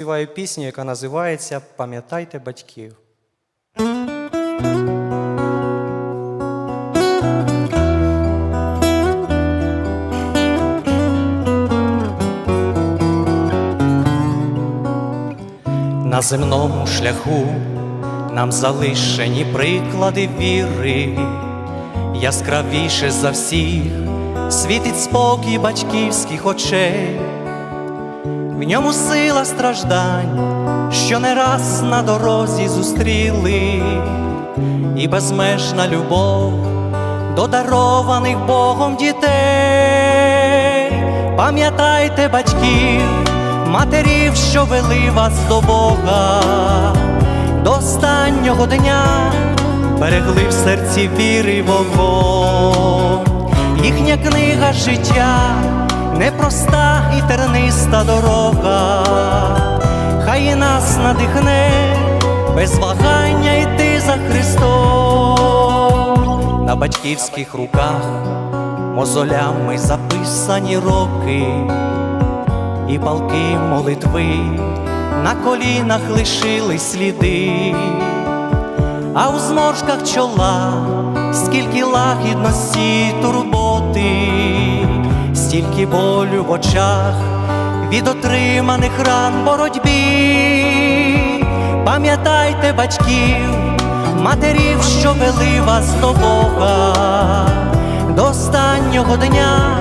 Співаю пісню, яка називається Пам'ятайте батьків. На земному шляху нам залишені приклади віри, яскравіше за всіх світить спокій батьківських очей. В ньому сила страждань, що не раз на дорозі зустріли, і безмежна любов до дарованих Богом дітей. Пам'ятайте батьків, матерів, що вели вас до Бога, до останнього дня берегли в серці віри вогонь, їхня книга життя непроста і терниста дорога, хай і нас надихне без вагання йти за Христом. На батьківських руках мозолями записані роки, і палки молитви на колінах лишили сліди, а у зморшках чола скільки лагідності турботи стільки болю в очах від отриманих ран боротьбі. Пам'ятайте батьків, матерів, що вели вас до Бога, до останнього дня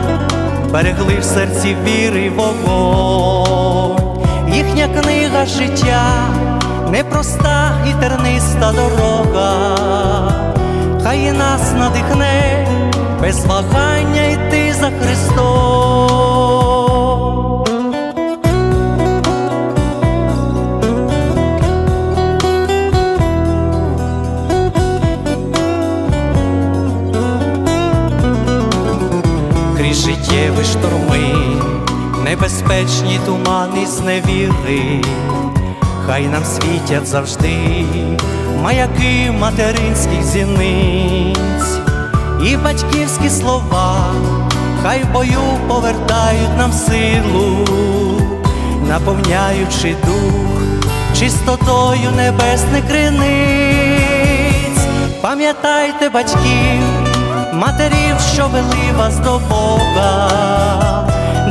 берегли в серці віри вогонь. Їхня книга життя непроста і терниста дорога, хай і нас надихне без вагання йти життєві шторми, небезпечні тумани зневіри, хай нам світять завжди маяки материнських зіниць і батьківські слова, хай в бою повертають нам силу, наповняючи дух чистотою небесних криниць. Пам'ятайте батьків, матерів, що вели вас до Бога,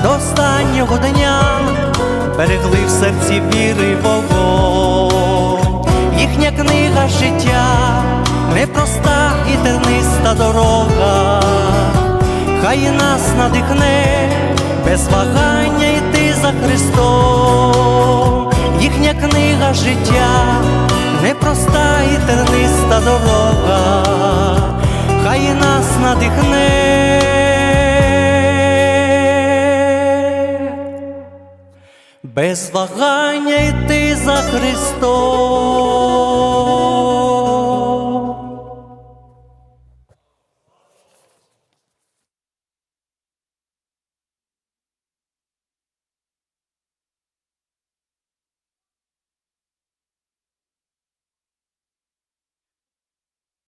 до останнього дня берегли в серці віри вогонь. Їхня книга життя непроста і терниста дорога, хай і нас надихне без вагання йти за Христом. Їхня книга життя непроста і терниста дорога, хай нас надихне, без вагання йти за Христом.